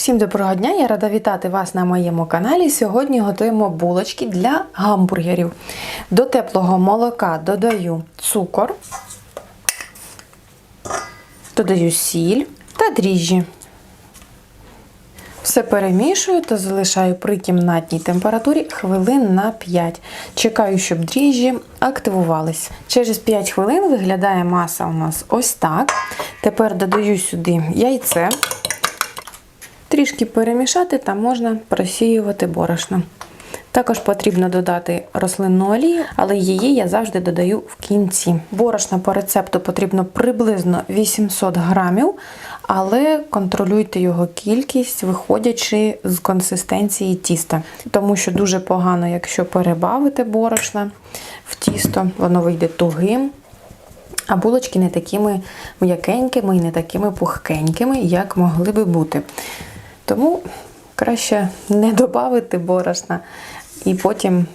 Всім доброго дня! Я рада вітати вас на моєму каналі. Сьогодні готуємо булочки для гамбургерів. До теплого молока додаю цукор, додаю сіль та дріжджі. Все перемішую та залишаю при кімнатній температурі хвилин на 5. Чекаю, щоб дріжджі активувались. Через 5 хвилин виглядає маса у нас ось так. Тепер додаю сюди яйце. Трішки перемішати та можна просіювати борошно. Також потрібно додати рослинну олію, але її я завжди додаю в кінці. Борошна по рецепту потрібно приблизно 800 грамів, але контролюйте його кількість, виходячи з консистенції тіста. Тому що дуже погано, якщо перебавити борошна в тісто, воно вийде тугим. А булочки не такими м'якенькими і не такими пухкенькими, як могли би бути. Тому краще не додати борошна і потім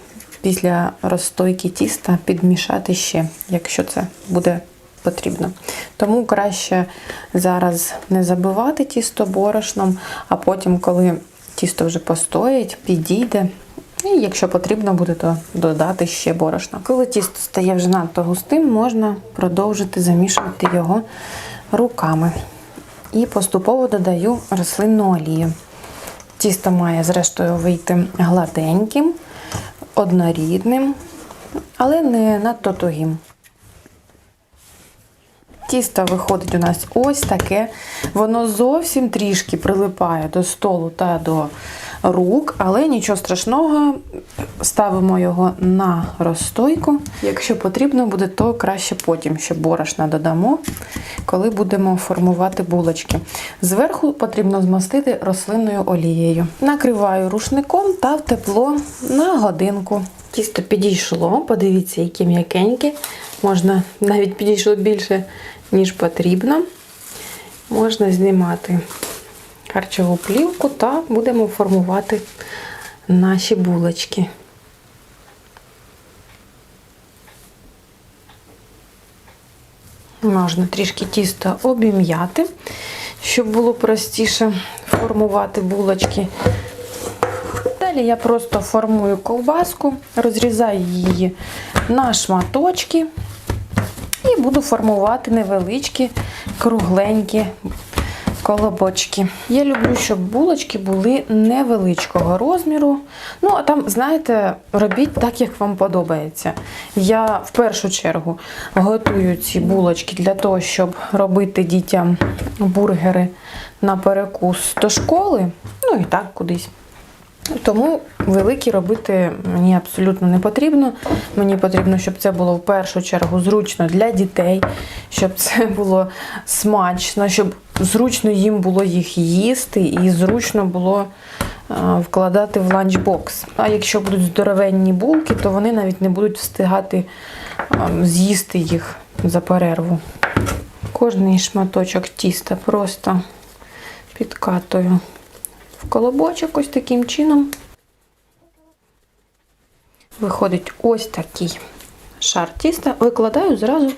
після розстойки тіста підмішати ще, якщо це буде потрібно. Тому краще зараз не забивати тісто борошном, а потім, коли тісто вже постоїть, підійде. І якщо потрібно буде, то додати ще борошна. Коли тісто стає вже надто густим, можна продовжити замішувати його руками. І поступово додаю рослинну олію. Тісто має, зрештою, вийти гладеньким, однорідним, але не надто тугим. Тісто виходить у нас ось таке. Воно зовсім трішки прилипає до столу та до рук, але нічого страшного, ставимо його на розстойку. Якщо потрібно буде, то краще потім ще борошна додамо, коли будемо формувати булочки. Зверху потрібно змастити рослинною олією. Накриваю рушником та в тепло на годинку. Тісто підійшло, подивіться, яке м'якеньке. Можна навіть підійшло більше, ніж потрібно. Можна знімати харчову плівку та будемо формувати наші булочки. Можна трішки тісто обім'яти, щоб було простіше формувати булочки. Далі я просто формую ковбаску, розрізаю її на шматочки і буду формувати невеличкі, кругленькі колобочки. Я люблю, щоб булочки були невеличкого розміру. Ну, а там, знаєте, робіть так, як вам подобається. Я в першу чергу готую ці булочки для того, щоб робити дітям бургери на перекус до школи, ну і так кудись. Тому великі робити мені абсолютно не потрібно. Мені потрібно, щоб це було в першу чергу зручно для дітей, щоб це було смачно, щоб зручно їм було їх їсти і зручно було вкладати в ланчбокс. А якщо будуть здоровенні булки, то вони навіть не будуть встигати з'їсти їх за перерву. Кожний шматочок тіста просто підкатую в колобочок ось таким чином. Виходить ось такий шар тіста, викладаю зразу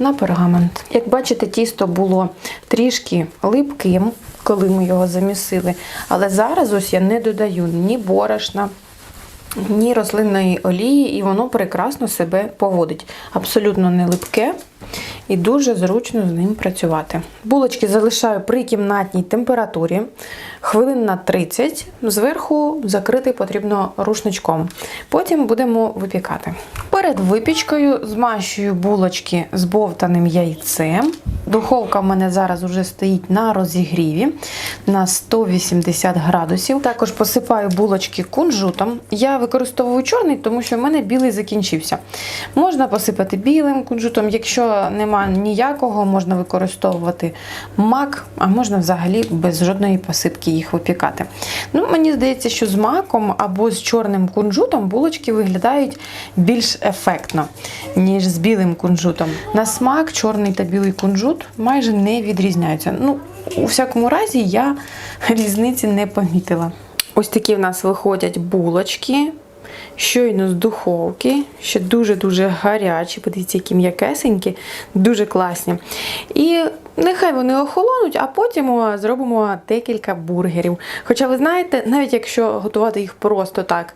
на пергамент. Як бачите, тісто було трішки липким, коли ми його замісили. Але зараз ось я не додаю ні борошна, ні рослинної олії, і воно прекрасно себе поводить. Абсолютно не липке і дуже зручно з ним працювати. Булочки залишаю при кімнатній температурі хвилин на 30. Зверху закрити потрібно рушничком. Потім будемо випікати. Перед випічкою змащую булочки з бовтаним яйцем. Духовка в мене зараз вже стоїть на розігріві на 180 градусів. Також посипаю булочки кунжутом. Я використовую чорний, тому що в мене білий закінчився. Можна посипати білим кунжутом, якщо нема ніякого, можна використовувати мак, а можна взагалі без жодної посипки їх випікати. Ну, Мені здається, що з маком або з чорним кунжутом булочки виглядають більш ефектно, ніж з білим кунжутом. На смак чорний та білий кунжут майже не відрізняються. Ну, у всякому разі, я різниці не помітила. Ось такі в нас виходять булочки. Щойно з духовки, ще дуже-дуже гарячі, подивіться, які м'якесенькі, дуже класні. І Нехай вони охолонуть, а потім зробимо декілька бургерів. Хоча ви знаєте, навіть якщо готувати їх просто так,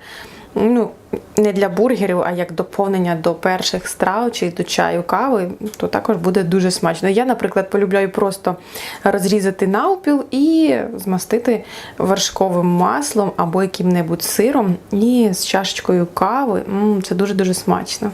ну не для бургерів, а як доповнення до перших страв чи до чаю кави, то також буде дуже смачно. Я, наприклад, полюбляю просто розрізати навпіл і змастити вершковим маслом або яким-небудь сиром і з чашечкою кави. М, Це дуже дуже смачно.